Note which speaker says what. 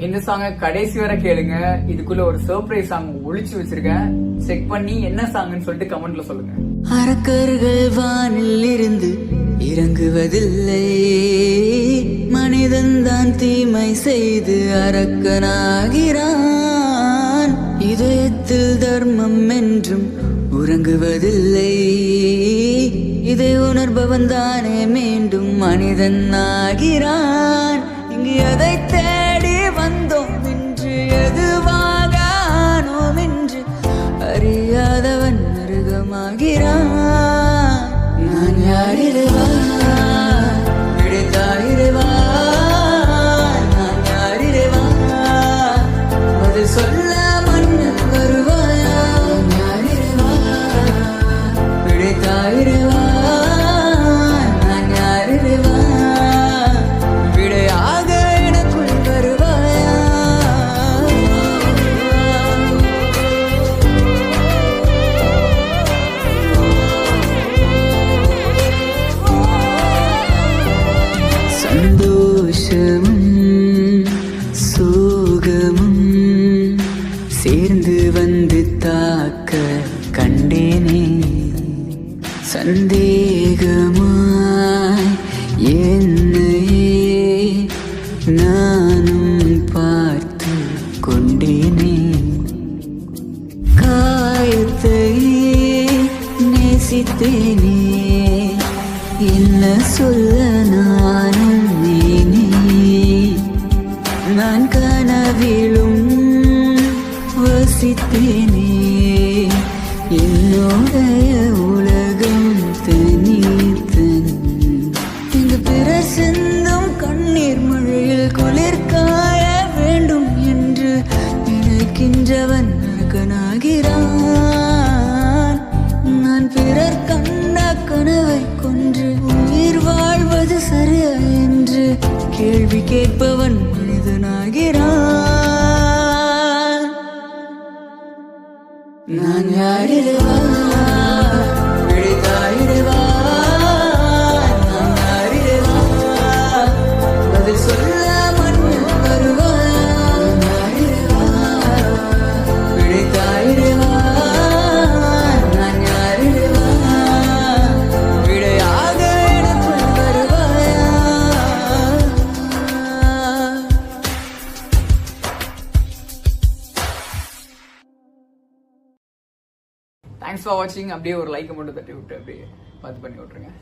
Speaker 1: இந்த சாங்க கடைசி வரை கேளுங்க. இதுக்குள்ள ஒரு சர்ப்ரைஸ் சாங் ஒளிச்சு வச்சிருக்கேன். செக் பண்ணி என்ன சாங்னு சொல்லிட்டு கமெண்ட்ல சொல்லுங்க.
Speaker 2: அரக்கர்கள் வானில் இருந்து இறங்குவதில்லை. மனிதன் தான் தீமை செய்து அரக்கனாகிறான். இதயத்தில் தர்மம் என்றும் உறங்குவதில்லை. இதை உணர்பவன் தானே மீண்டும் மனிதன் ஆகிறான். started it. சந்தோஷமும் சோகமும் சேர்ந்து வந்து தாக்க கண்டேனே. சந்தேகமாய் என்னையே நானும் பார்த்து கொண்டேனே. காயத்தை நேசித்தேனே. என்ன சொல்ல நானும் கனவிலும் வசித்தேனே. என்னுடைய உலகம் தனித்தன். இந்த இங்கு பிறர் சிந்தும் கண்ணீர் மழையில் குளிர்காய வேண்டும் என்று நினைக்கின்றவன் நரகனாகிறான் நான் பிறர் கண்ட கனவை கொன்று உயிர் வாழ்வது சரியா என்று கேள்வி கேட்பவன் நான் விழித்தாயிடுவா
Speaker 1: தேங்க்ஸ் ஃபார் வாட்சிங் அப்படியே ஒரு லைக் மட்டும் தட்டி விட்டு அப்படியே பார்த்து பண்ணி விட்டுருங்க.